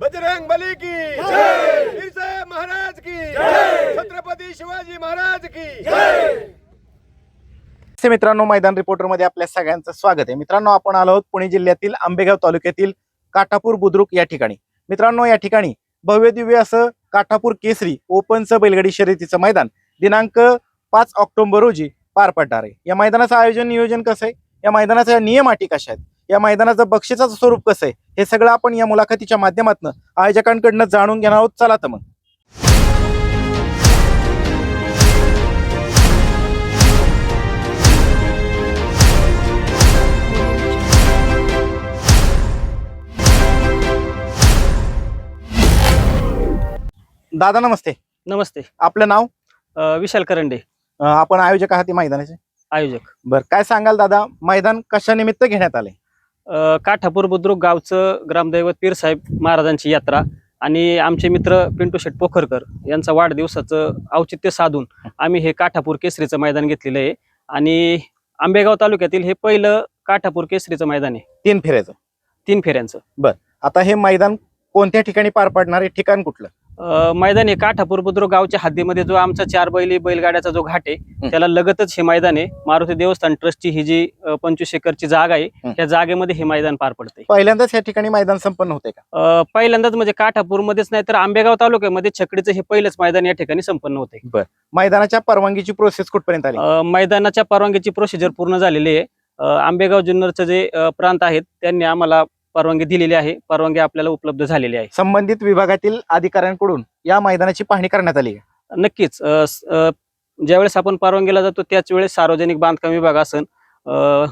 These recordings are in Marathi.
बजरंग बली की। फिरसे महाराज की। छत्रपती शिवाजी महाराज की। मित्रांनो मैदान रिपोर्टरमध्ये आपल्या सगळ्यांचं स्वागत आहे. मित्रांनो आपण आलो आहोत पुणे जिल्ह्यातील आंबेगाव तालुक्यातील काठापूर बुद्रुक या ठिकाणी. मित्रांनो या ठिकाणी भव्य दिव्य असं काठापूर केसरी ओपनचं बैलगाडी शर्यतीचं मैदान दिनांक पाच ऑक्टोबर रोजी पार पडणार आहे. या मैदानाचं आयोजन नियोजन कसं आहे? या मैदानाच्या नियम अटी कशा आहेत? या मैदानाचं बक्षिसाचं स्वरूप कसं आहे? हे सगळं आपण या मुलाखतीच्या माध्यमातून आयोजकांकडनं जाणून घेणार आहोत. चला तर मग. दादा नमस्ते. नमस्ते. आपलं नाव? अ, विशाल करंडे. अं, आपण आयोजक आहात या मैदानाचे? आयोजक. बर काय सांगाल दादा? मैदान कशा निमित्त घेण्यात आले काठापूर बुद्रुक गावचं ग्रामदैवत पीरसाहेब महाराजांची यात्रा आणि आमचे मित्र पिंटू शेट पोखरकर यांचा वाढदिवसाचं औचित्य साधून आम्ही हे काठापूर केसरीचं मैदान घेतलेलं आहे. आणि आंबेगाव तालुक्यातील हे पहिलं काठापूर केसरीचं मैदान आहे. तीन फेऱ्याचं. तीन फेऱ्यांचं. आता हे मैदान कोणत्या ठिकाणी पार पडणार आहे? ठिकाण कुठलं? मैदान आहे काठापूर बुद्रुक गावच्या हद्दीमध्ये जो आमचा चार बैली बैलगाड्याचा जो घाट आहे त्याला लगतच हे मैदान आहे. मारुती देवस्थान ट्रस्टची ही जी पंचवीस एकरची जागा आहे. त्या जागेमध्ये हे मैदान पार पडते पहिल्यांदाच या ठिकाणी मैदान संपन्न होते का? पहिल्यांदाच म्हणजे काठापूरमध्येच नाही तर आंबेगाव तालुक्यामध्ये छकडीचं हे पहिलंच मैदान या ठिकाणी संपन्न होते मैदानाच्या परवानगीची प्रोसेस कुठपर्यंत आली? मैदानाच्या परवानगीची प्रोसिजर पूर्ण झालेली आहे. आंबेगाव जुन्नरचं जे प्रांत आहेत त्यांनी आम्हाला परवानगी दिलेली आहे परवानगी आपल्याला उपलब्ध झालेली आहे संबंधित विभागातील अधिकाऱ्यांकडून या मैदानाची पाहणी करण्यात आली आहे. नक्कीच अ, स- अ, ज्यावेळेस आपण परवानगीला जातो त्याच वेळेस सार्वजनिक बांधकाम विभाग असेल अ,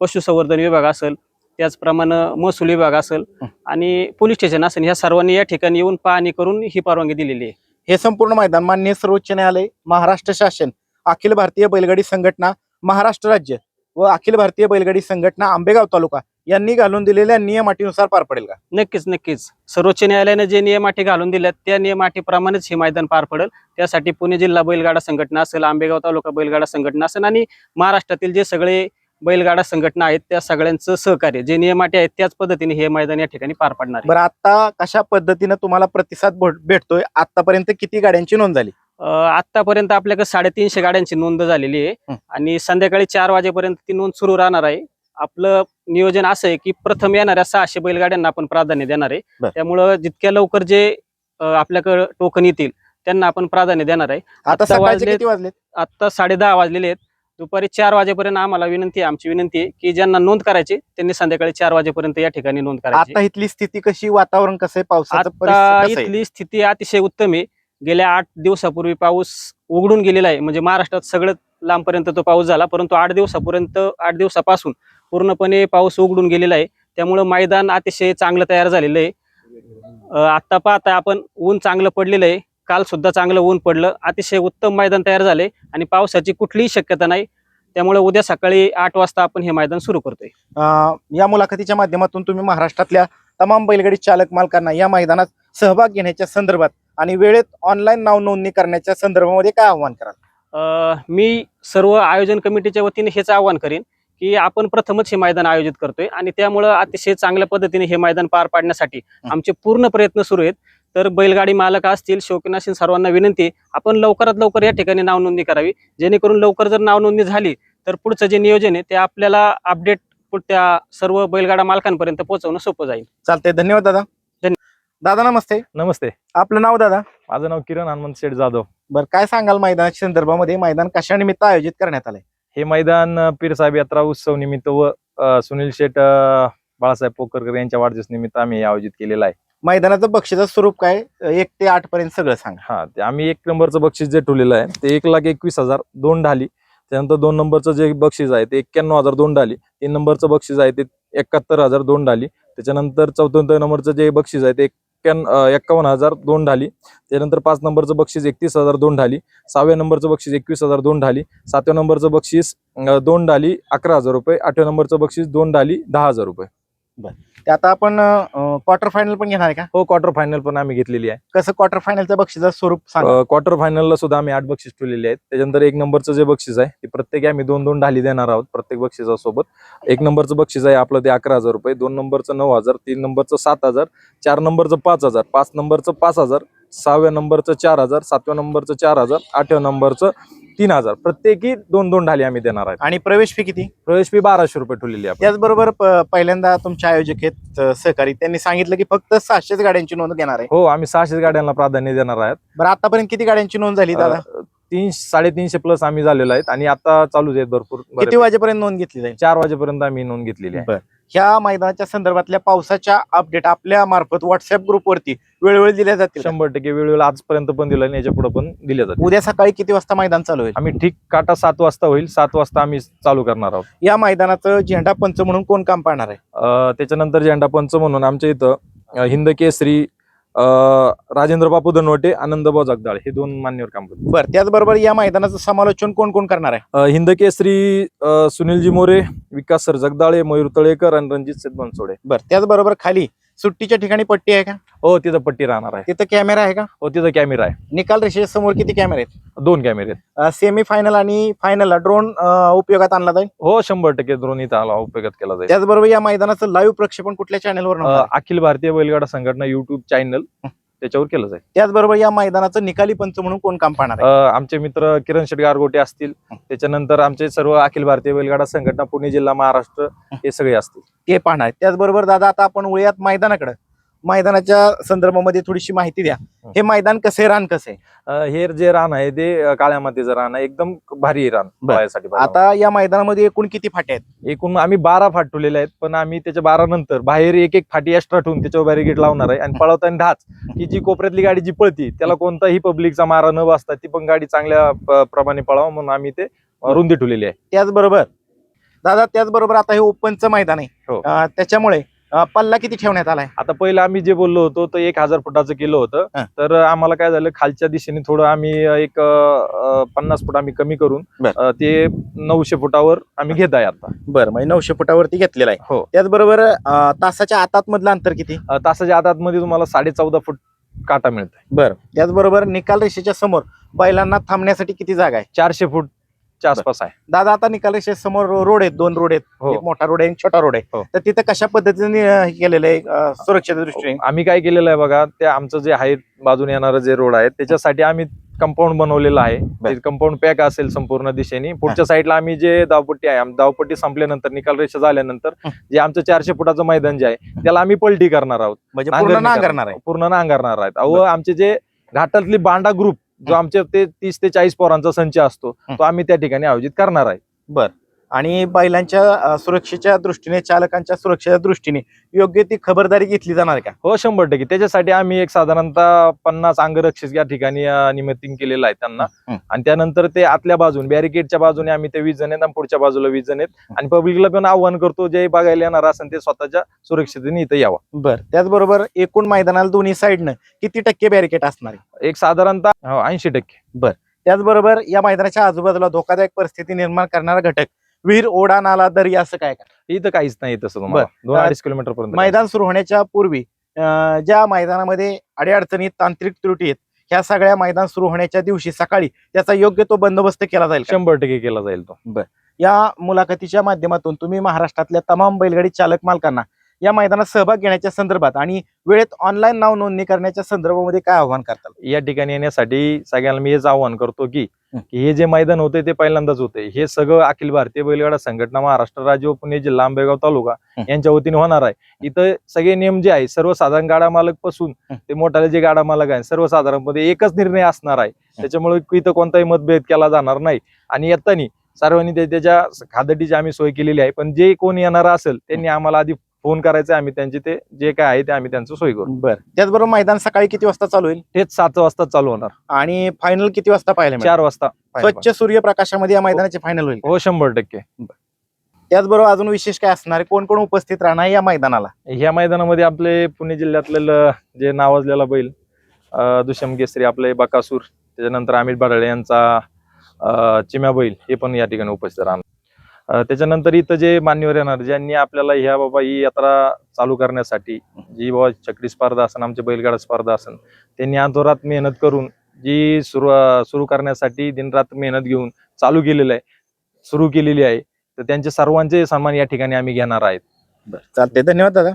पशुसंवर्धन विभाग असेल त्याचप्रमाणे महसूल विभाग असेल हं. आणि पोलीस स्टेशन असेल ह्या सर्वांनी या ठिकाणी येऊन पाहणी करून ही परवानगी दिलेली आहे हे संपूर्ण मैदान मान्य सर्वोच्च न्यायालय महाराष्ट्र शासन अखिल भारतीय बैलगाडी संघटना महाराष्ट्र राज्य व अखिल भारतीय बैलगाडी संघटना आंबेगाव तालुका यांनी घालून दिलेल्या नियम अटीनुसार पार पडेल का? नक्कीच नक्कीच. सर्वोच्च न्यायालयाने जे नियम अटी घालून दिल्यात त्या नियम अटीप्रमाणेच हे मैदान पार पडेल. त्यासाठी पुणे जिल्हा बैलगाडा संघटना असेल आंबेगाव तालुका बैलगाडा संघटना असेल आणि महाराष्ट्रातील जे सगळे बैलगाडा संघटना आहेत त्या सगळ्यांचं सहकार्य जे नियम अटी आहेत त्याच पद्धतीने हे मैदान या ठिकाणी पार पडणार आहे. बरं आता कशा पद्धतीनं तुम्हाला प्रतिसाद भेट- भेटतोय? आतापर्यंत किती गाड्यांची नोंद झाली? अं, आतापर्यंत आपल्याकडे साडेतीनशे गाड्यांची नोंद झालेली आहे. हं. आणि संध्याकाळी चार वाजेपर्यंत ती नोंद सुरू राहणार आहे. आपलं नियोजन असं आहे की प्रथम येणाऱ्या सहाशे बैलगाड्यांना आपण प्राधान्य देणार आहे. बरं. त्यामुळं जितक्या लवकर जे आपल्याकडे टोकन येतील त्यांना आपण प्राधान्य देणार आहे. आता आता सकाळचे वाजलेत- किती वाजले आता साडे दहा वाजलेले आहेत. दुपारी चार वाजेपर्यंत आम्हाला विनंती आहे आमची विनंती आहे की ज्यांना नोंद करायची त्यांनी संध्याकाळी चार वाजेपर्यंत या ठिकाणी नोंद करायची. आता इथली स्थिती कशी? वातावरण कसं आहे? पावसाचं आता परिस्थिती कसं आहे? इथली स्थिती अतिशय उत्तम आहे. गेल्या आठ दिवसापूर्वी पाऊस उघडून गेलेला आहे. म्हणजे महाराष्ट्रात सगळं लांबपर्यंत तो पाऊस झाला परंतु आठ दिवसापर्यंत आठ दिवसापासून पूर्णपणे पाऊस उघडून गेलेला आहे. त्यामुळं मैदान अतिशय चांगलं तयार झालेलं आहे. अं, आता पाहता आपण ऊन चांगलं पडलेलं आहे. काल सुद्धा चांगलं ऊन पडलं. अतिशय उत्तम मैदान तयार झाले आणि पावसाची कुठलीही शक्यता नाही. त्यामुळे उद्या सकाळी आठ वाजता आपण हे मैदान सुरू करतोय. या मुलाखतीच्या माध्यमातून तुम्ही महाराष्ट्रातल्या तमाम बैलगाडी चालक मालकांना या मैदानात सहभाग घेण्याच्या संदर्भात आणि वेळेत ऑनलाईन नाव नोंदणी करण्याच्या संदर्भामध्ये काय आव्हान कराल? मी सर्व आयोजन कमिटीच्या वतीने हेच आवाहन करेन. की आपण प्रथमच हे मैदान आयोजित करतोय आणि त्यामुळं अतिशय चांगल्या पद्धतीने हे मैदान पार पाडण्यासाठी आमचे पूर्ण प्रयत्न सुरू आहेत. तर बैलगाडी मालक असतील शौकीन असतील सर्वांना विनंती आपण लवकरात लवकर या ठिकाणी नाव नोंदणी करावी. जेणेकरून लवकर जर नाव नोंदणी झाली तर पुढचं जे नियोजन आहे ते आपल्याला अपडेट त्या सर्व बैलगाडा मालकांपर्यंत पोहोचवणं सोपं जाईल. चालतंय. धन्यवाद दादा. दादा नमस्ते. नमस्ते. आपलं नाव दादा? माझं नाव किरण हनुमंत शेठ जाधव. बरं काय सांगाल मैदानाच्या संदर्भामध्ये? मैदान कशा निमित्त आयोजित करण्यात आलंय? हे मैदान पीरसाहेब यात्रा उत्सव निमित्त व सुनील शेठ अ, बाळासाहेब पोकरकर यांच्या वाढदिवस निमित्त आम्ही आयोजित केलेलं आहे. मैदानाचं बक्षीचं स्वरूप काय? एक ते आठ पर्यंत सगळं सांगा. हा ते आम्ही एक नंबरचं बक्षीस जे ठेवलेलं आहे ते एक लाख एकवीस हजार दोन ढाली. त्यानंतर दोन नंबरचं जे बक्षीस आहे ते एक्क्याण्णव हजार दोन ढाली. तीन नंबरचं बक्षीस आहे ते एकाहत्तर हजार दोन ढाली. त्याच्यानंतर चौथ्या नंबरचं जे बक्षीस आहे ते एक्क्याण्णव एक्कावन्न हजार दोन ढाली. त्यानंतर पाच नंबरचं बक्षीस एकतीस हजार दोन ढाली. सहाव्या नंबरचं बक्षीस एकवीस हजार दोन ढाली. सातव्या नंबरचं बक्षीस दोन ढाली अकरा हजार रुपये. आठव्या नंबरचं बक्षीस दोन ढाली दहा हजार रुपये. ते आता आपण क्वार्टर फायनल पण घेणार आहे का? हो क्वार्टर फायनल पण आम्ही घेतलेली आहे. कसं क्वार्टर फायनलचं बक्षीचं स्वरूप सांगा. क्वार्टर फायनलला सुद्धा आम्ही आठ बक्षीस ठेवलेली आहेत. त्याच्यानंतर एक नंबरचं जे बक्षीस आहे ते प्रत्येकी आम्ही दोन दोन ढाली देणार आहोत प्रत्येक बक्षिसासोबत. एक नंबरचं बक्षीस आहे आपलं ते अकरा हजार रुपये दोन नंबरचं नऊ हजार तीन नंबरचं सात हजार चार नंबरचं पाच हजार पाच नंबरचं पाच हजार सहाव्या नंबरचं चार हजार सातव्या नंबरचं चार हजार आठव्या नंबरचं तीन हजार. प्रत्येकी दोन दोन ढाली आम्ही देणार आहेत. आणि प्रवेश फी किती? प्रवेश फी बाराशे रुपये ठेवलेली आहे. त्याचबरोबर प- पहिल्यांदा तुमचे आयोजक आहेत अ, सहकारी. त्यांनी सांगितलं की फक्त सहाशेच गाड्यांची नोंद घेणार आहे. हो आम्ही सहाशे गाड्यांना प्राधान्य देणार आहेत. बरं आतापर्यंत किती गाड्यांची नोंद झाली दादा? अं, तीन साडेतीनशे प्लस आम्ही झालेलो आहेत आणि आता चालूच आहेत भरपूर. किती बऱ्यापैकी. वाजेपर्यंत नोंद घेतली जाईल? चार वाजेपर्यंत आम्ही नोंद घेतलेली आहे. बरं. ह्या मैदानाच्या संदर्भातल्या पावसाच्या अपडेट आपल्या मार्फत व्हॉट्सअप ग्रुपवरती वेळोवेळी दिल्या जातील? शंभर टक्के वेळेला आजपर्यंत पण दिलं आणि याच्यापुढे पण दिले जाते उद्या सकाळी किती वाजता मैदान चालू होईल? आम्ही ठीक काटा सात वाजता होईल सात वाजता आम्ही चालू करणार आहोत. या मैदानाचं झेंडा पंच म्हणून कोण काम पाहणार आहे? अं, त्याच्यानंतर झेंडा पंच म्हणून आमच्या इथं अं, हिंद केसरी राजेंद्र बापू धनवटे आनंदभाऊ जगदाळ हे दोन मान्यवर काम करतात. बरं त्याचबरोबर या मैदानाचं समालोचन कोण कोण करणार आहे? अं, हिंद केसरी अं, सुनीलजी मोरे विकास सर जगदाळे मयूर तळेकर आणि रणजित सेत बनसोडे बरं त्याचबरोबर खाली सुट्टीच्या ठिकाणी पट्टी आहे का? हो तिथं पट्टी राहणार आहे. तिथं कॅमेरा आहे का? हो तिथं कॅमेरा आहे. निकाल रेषेच्या समोर किती कॅमेरे आहेत? दोन कॅमेरे आहेत. सेमी फायनल आणि फायनलला ड्रोन उपयोगात आणला जाईल? हो शंभर टक्के द्रोणी आला उपयोगात केला जाईल. त्याचबरोबर या मैदानाचं लाईव्ह प्रक्षेपण कुठल्या चॅनलवर अखिल भारतीय बैलगाडा संघटना युट्यूब चॅनल त्याच्यावर केलं जाईल त्याचबरोबर या मैदानाचं निकाली पंच म्हणून कोण काम पाहणार आहे? अ, आमचे मित्र किरण शेट गारगोटे असतील. त्याच्यानंतर आमचे सर्व अखिल भारतीय बैलगाडा संघटना पुणे जिल्हा महाराष्ट्र हे. सगळे असतील. ते पाहणार. आहे. त्याचबरोबर दादा आता आपण वळूयात मैदानाकडे. मैदानाच्या संदर्भामध्ये थोडीशी माहिती द्या. हे. मैदान कसे रान कसे? अ, हे जे रान आहे ते काळ्या मातीचं रान आहे. एकदम भारी आहे रान बर. पळायसाठी आता या मैदानामध्ये एकूण किती फाटे आहेत? एकूण आम्ही बारा फाट ठेवलेले आहेत पण आम्ही त्याच्या बारा नंतर बाहेर एक एक फाटी एक्स्ट्रा ठेवून त्याच्यावर बॅरिगेट लावणार आहे. आणि पळवताना दहाच की जी कोपऱ्यातली गाडी जी पळती त्याला कोणताही पब्लिकचा मारा न वाचता ती पण गाडी चांगल्या प- प्रमाणे पळावं म्हणून आम्ही ते अ, रुंदी ठेवलेली आहे. त्याचबरोबर दादा त्याचबरोबर आता हे ओपनचं मैदान आहे. हो. अं, त्याच्यामुळे पल्ला किती ठेवण्यात आलाय? आता पहिलं आम्ही जे बोललो होतो तर एक हजार फुटाचं केलं होतं. तर आम्हाला काय झालं खालच्या दिशेने थोडं आम्ही एक पन्नास फूट आम्ही कमी करून ते नऊशे फुटावर आम्ही घेत आहे आता. बरं म्हणजे नऊशे फुटावरती घेतलेला आहे. हो. त्याचबरोबर तासाच्या आतात मधलं अंतर किती? तासाच्या आतात मध्ये तुम्हाला साडे चौदा फूट काटा मिळतोय. बरं. त्याचबरोबर निकाल रेषेच्या समोर बैलांना थांबण्यासाठी किती जागा आहे? चारशे फूटच्या आसपास आहे. दादा आता निकाल रेषेच्या समोर रोड आहेत दोन रोड आहेत. हो. एक मोठा रोड आहे एक छोटा रोड आहे. हो. तर तिथं कशा पद्धतीने अं, हे केलेलं आहे अं, सुरक्षेच्या दृष्टीने? आम्ही काय केलेलं आहे बघा ते आमचं जे आहे बाजूने येणारं जे रोड आहे त्याच्यासाठी आम्ही कंपाऊंड बनवलेलं आहे. बर. कंपाऊंड पॅक असेल संपूर्ण दिशेने. पुढच्या साईडला आम्ही जे धावपट्टी आहे आम- धावपट्टी संपल्यानंतर निकाल रेषा झाल्यानंतर हं. जे आमचं चारशे फुटाचं मैदान जे आहे त्याला आम्ही पलटी करणार आहोत. म्हणजे नांगरणी पूर्ण नांगरणार आहे. पूर्ण नांगरणार आहेत. अहो बर. आमचे जे घाटातली बांडा ग्रुप जो हं. आमचे ते तीस ते चाळीस पोरांचा संच असतो. तो आम्ही त्या ठिकाणी आयोजित करणार आहे बर आणि बैलांच्या सुरक्षेच्या दृष्टीने चालकांच्या सुरक्षेच्या दृष्टीने योग्य ती खबरदारी घेतली जाणार का? हो शंभर टक्के. त्याच्यासाठी आम्ही एक साधारणतः पन्नास अंगरक्षक या ठिकाणी अं, निमित्तिंग केलेलं आहे त्यांना. हं. आणि त्यानंतर ते आतल्या बाजून बॅरिकेडच्या बाजूने आम्ही ते वीस जण आहेत आणि पुढच्या बाजूला वीस जण आहेत. आणि पब्लिकला पण आव्हान करतो जे बघायला येणार असेल ते स्वतःच्या सुरक्षितेने इथं यावं. बर. त्याचबरोबर एकूण मैदानाला दोन्ही साईडनं किती टक्के बॅरिकेट असणार एक साधारणतः ऐंशी टक्के. त्याचबरोबर या मैदानाच्या आजूबाजूला धोकादायक परिस्थिती निर्माण करणारा घटक विहीर ओढा नाला दरी असं काय का इथं काहीच नाही तसं तुम्हाला. दोन अडीच किलोमीटर पर्यंत मैदान सुरू होण्याच्या पूर्वी ज्या मैदानामध्ये अडीअडचणी तांत्रिक त्रुटी आहेत ह्या सगळ्या मैदान सुरू होण्याच्या दिवशी सकाळी त्याचा योग्य तो बंदोबस्त केला जाईल? शंभर टक्के केला जाईल तो. या मुलाखतीच्या माध्यमातून तुम्ही महाराष्ट्रातल्या तमाम बैलगाडी चालक मालकांना या मैदानात सहभाग घेण्याच्या संदर्भात आणि वेळेत ऑनलाईन नाव नोंदणी करण्याच्या संदर्भामध्ये काय आव्हान करताल? या ठिकाणी येण्यासाठी सगळ्यांना मी हेच आवाहन करतो की हं. जे मैदान होते ते पहिल्यांदाच होते हे सगळं अखिल भारतीय बैलगाडा संघटना महाराष्ट्र राज्य व पुणे जिल्हा आंबेगाव तालुका. यांच्या वतीने होणार आहे. इथं सगळे नियम जे आहे सर्वसाधारण गाडा मालकपासून. ते मोठाले जे गाडा मालक आहे सर्वसाधारणमध्ये एकच निर्णय असणार आहे. त्याच्यामुळे इथं कोणताही मतभेद केला जाणार नाही. आणि येताना सर्वांनी ते- त्याच्या खादडीची आम्ही सोय केलेली आहे. पण जे कोणी येणार असेल त्यांनी आम्हाला आधी फोन करायचा आम्ही त्यांचे ते जे काय आहे ते आम्ही त्यांचं सोय करू. बर. त्याचबरोबर मैदान सकाळी किती वाजता चालू होईल? तेच सात वाजता चालू होणार. आणि फायनल किती वाजता पाहायला मिळेल? चार वाजता. स्वच्छ सूर्यप्रकाशामध्ये या मैदानाचे फायनल होईल हो शंभर टक्के. त्याचबरोबर अजून विशेष काय असणार? आहे कोण कोण उपस्थित राहणार या मैदानाला? ह्या मैदानामध्ये आपले पुणे जिल्ह्यातले ल- जे नावाजलेला बैल अं, दुष्यम केसरी आपले बकासूर त्याच्यानंतर अमित बडाळे यांचा अं, चिम्या बैल हे पण या ठिकाणी उपस्थित राहणार. त्याच्यानंतर इथं जे मान्यवर येणार ज्यांनी आपल्याला ह्या बाबा ही यात्रा चालू करण्यासाठी जी बाबा चकडी स्पर्धा असन आमच्या बैलगाडा स्पर्धा असन त्यांनी अधोरात मेहनत करून जी सुरू सुरू करण्यासाठी दिनरात मेहनत घेऊन चालू केलेलं आहे सुरू केलेली आहे तर त्यांचे सर्वांचे सन्मान या ठिकाणी आम्ही घेणार आहेत. बरं चालते धन्यवाद दादा.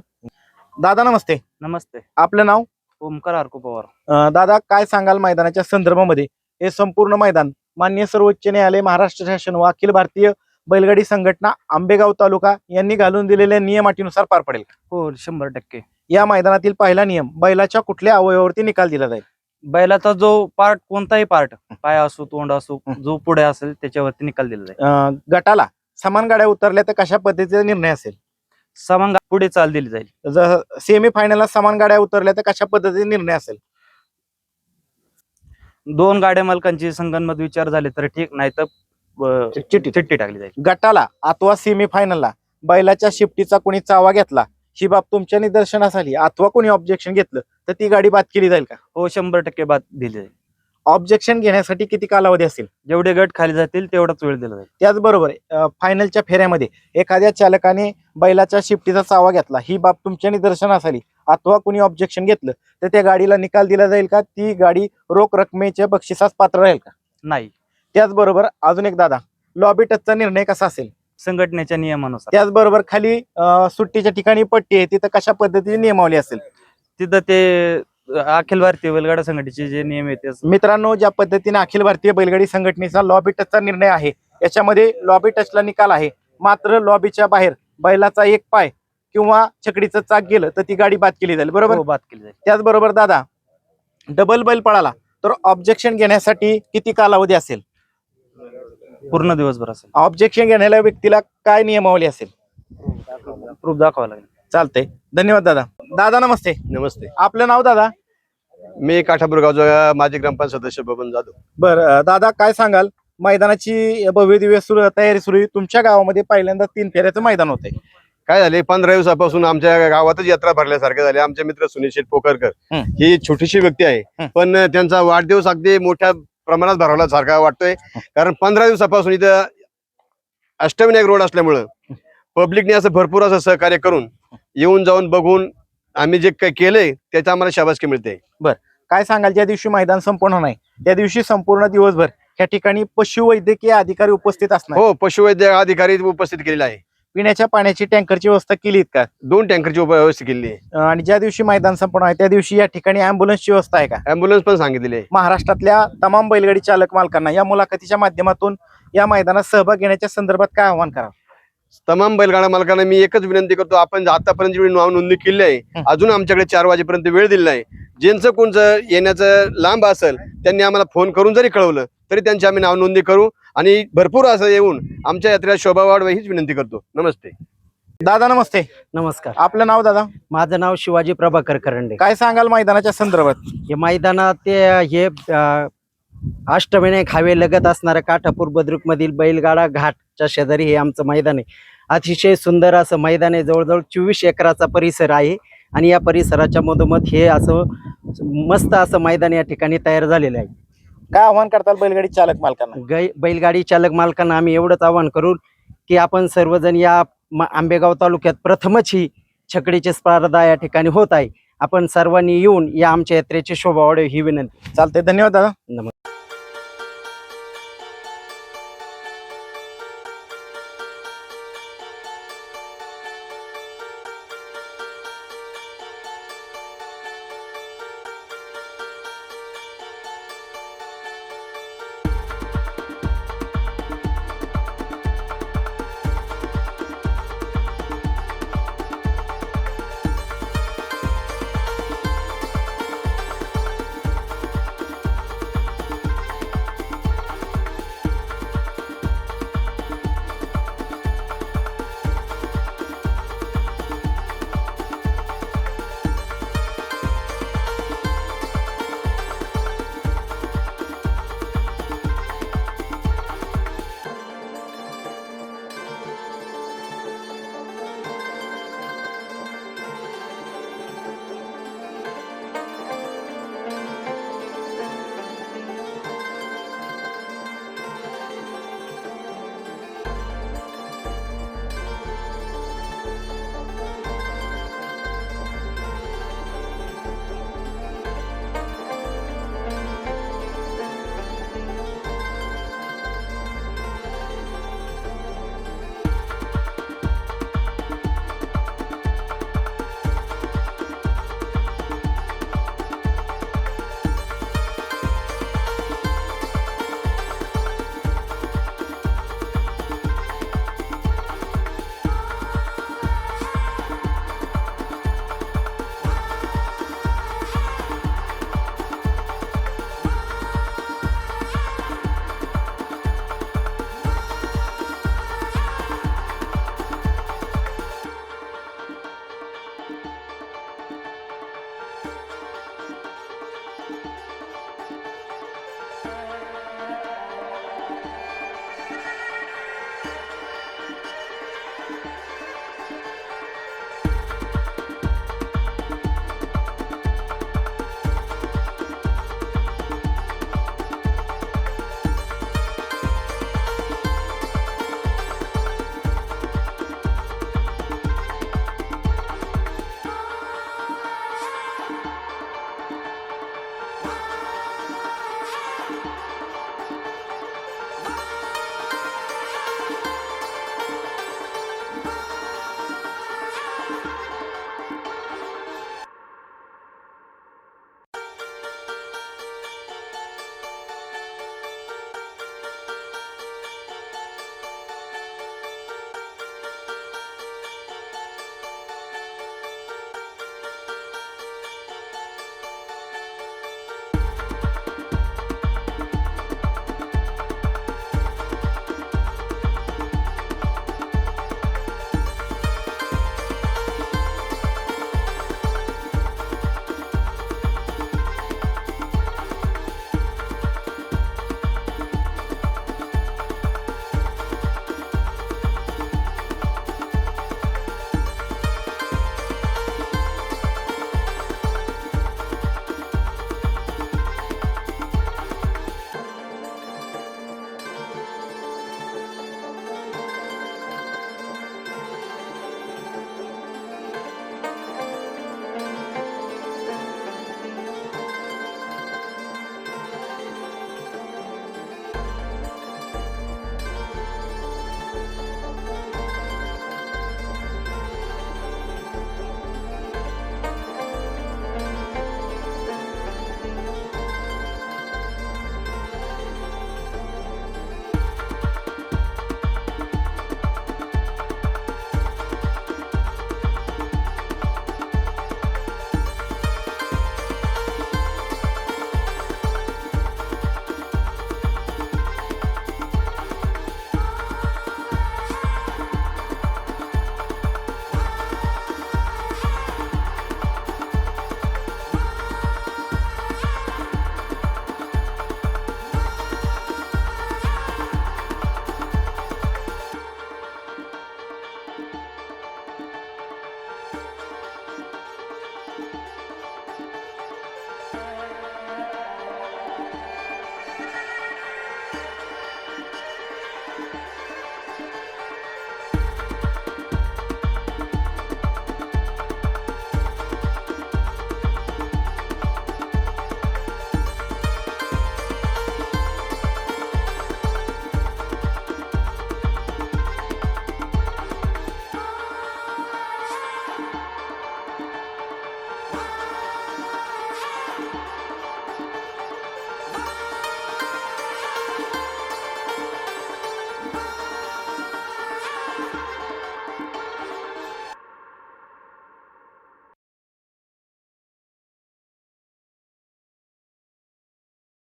दादा नमस्ते. नमस्ते. आपलं नाव? ओमकार हरको पवार. दादा काय सांगाल मैदानाच्या संदर्भामध्ये? हे संपूर्ण मैदान मान्य सर्वोच्च न्यायालय महाराष्ट्र शासन व अखिल भारतीय बैलगाडी संघटना आंबेगाव तालुका यांनी घालून दिलेल्या नियम अटीनुसार पार पडेल. हो शंभर टक्के. या मैदानातील पहिला नियम बैलाच्या कुठल्या अवयवावरती निकाल दिला जाईल? बैलाचा जो पार्ट कोणताही पार्ट पाय असो तोंड असो जो पुढे असेल त्याच्यावरती निकाल दिला जाईल. अं, गटाला समान गाड्या उतरल्या तर कशा पद्धतीचा निर्णय असेल? समान गा- पुढे चाल दिली जाईल. जर सेमी फायनलला समान गाड्या उतरल्या तर कशा पद्धतीने निर्णय असेल? दोन गाड्या मालकांची संगणमत विचार झाले तर ठीक नाही तर अं, चिठ्ठी. चिठ्ठी टाकली जाईल. गटाला अथवा सेमी फायनलला बैलाच्या शिफ्टीचा कोणी चावा घेतला ही बाब तुमच्या निदर्शनास आली अथवा कोणी ऑब्जेक्शन घेतलं तर ती गाडी बाद केली जाईल का? हो शंभर टक्के बाद दिली जाईल. ऑब्जेक्शन घेण्यासाठी किती कालावधी असेल? जेवढे गट खाली जातील तेवढाच वेळ दिला जाईल. त्याचबरोबर अं, फायनलच्या फेऱ्यामध्ये एखाद्या चालकाने बैलाच्या शिफ्टीचा चावा घेतला ही बाब तुमच्या निदर्शनास आली अथवा कोणी ऑब्जेक्शन घेतलं तर त्या गाडीला निकाल दिला जाईल का? ती गाडी रोख रकमेच्या बक्षिसास पात्र राहील का? नाही. त्याचबरोबर अजून एक दादा लॉबी टचचा निर्णय कसा असेल? संघटनेच्या नियमानुसार. त्याचबरोबर खाली अं, सुट्टीच्या ठिकाणी पट्टी आहे तिथं कशा पद्धतीने नियमावली असेल? तिथं ते अखिल भारतीय बैलगाडा संघटनेचे जे नियम आहेत ते मित्रांनो ज्या पद्धतीने अखिल भारतीय बैलगाडी संघटनेचा लॉबी टचचा निर्णय आहे याच्यामध्ये लॉबी टचला निकाल आहे. मात्र लॉबीच्या बाहेर बैलाचा एक पाय किंवा छकडीचं चाक गेलं तर ती गाडी बाद केली जाईल. बरोबर? हो, बाद केली जाईल. त्याचबरोबर दादा डबल बैल पळाला तर ऑब्जेक्शन घेण्यासाठी किती कालावधी असेल? पूर्ण दिवसभर असेल. ऑब्जेक्शन घेण्याला व्यक्तीला काय नियमावली असेल? प्रूफ दाखवावं लागेल. चालतंय. धन्यवाद दादा. दादा नमस्ते. नमस्ते. आपलं नाव दादा? मी काठापूर गावचा माजी ग्रामपंचायत सदस्य बबन जाधव. बर दादा काय सांगाल? मैदानाची भव्य दिव्य सुरू तयारी सुरू आहे. तुमच्या गावामध्ये पहिल्यांदा तीन फेऱ्याचं मैदान होतंय. काय झाले पंधरा दिवसापासून आमच्या गावातच यात्रा भरल्यासारखे झाले आमचे मित्र सुनील शेठ पोकरकर हं. ही छोटीशी व्यक्ती आहे. पण त्यांचा वाढदिवस अगदी मोठ्या प्रमाणात भरवला सारखा वाटतोय. कारण पंधरा दिवसापासून इथं अष्टविनायक रोड असल्यामुळं पब्लिकने असं भरपूर असं सहकार्य करून येऊन जाऊन बघून आम्ही जे काही केलंय त्याचा आम्हाला शाबासकी मिळते. काय सांगाल ज्या दिवशी मैदान संपूर्ण नाही त्या दिवशी संपूर्ण दिवसभर या ठिकाणी पशुवैद्यकीय अधिकारी उपस्थित असणार? हो पशुवैद्य अधिकारी उपस्थित केलेला आहे. पिण्याच्या पाण्याची टँकरची व्यवस्था केली आहेत का? दोन टँकरची उप- व्यवस्था आहे अं, आणि ज्या दिवशी मैदान संपूर्ण आहे त्या दिवशी या ठिकाणी अँब्युलन्सची व्यवस्था आहे का? अँब्युलन्स पण सांगितलेली आहे. महाराष्ट्रातल्या तमाम बैलगाडी चालक मालकांना या मुलाखतीच्या माध्यमातून या मैदानात सहभाग घेण्याच्या संदर्भात काय आव्हान करा तमाम बैलगाडा मालकांना मी एकच विनंती करतो आपण आतापर्यंत जेवढी नाव नोंदणी केली आहे हं. अजून आमच्याकडे चार वाजेपर्यंत वेळ दिलेला आहे ज्यांचं कोणचं येण्याचं लांब असेल त्यांनी आम्हाला फोन करून जरी कळवलं तरी त्यांची आम्ही नाव नोंदणी करू आणि भरपूर असं येऊन आमच्या यात्रेला शोभा वाढवा हीच विनंती करतो. नमस्ते. दादा नमस्ते. नमस्कार. आपलं नाव दादा? माझं नाव शिवाजी प्रभाकर करंडे. काय सांगाल मैदानाच्या संदर्भात? हे मैदानात ते हे अ, अष्टविनायक हावे लगत असणाऱ्या काठापूर बुद्रुक मधील बैलगाडा घाटच्या शेजारी हे आमचं मैदान आहे. अतिशय सुंदर असं मैदान आहे. जवळजवळ चोवीस एकराचा परिसर आहे आणि या परिसराच्या मधोमध हे असं मस्त असं मैदान या ठिकाणी तयार झालेलं आहे. काय आव्हान करताल बैलगाडी चालक मालकांना? गै बैलगाडी चालक मालकांना आम्ही एवढंच आवाहन करू की आपण सर्वजण या म- आंबेगाव तालुक्यात प्रथमच ही छकडीची स्पर्धा या ठिकाणी होत आहे. आपण सर्वांनी येऊन या आमच्या यात्रेची शोभा वाढव ही विनंती. चालतंय. धन्यवाद दादा. नमस्कार.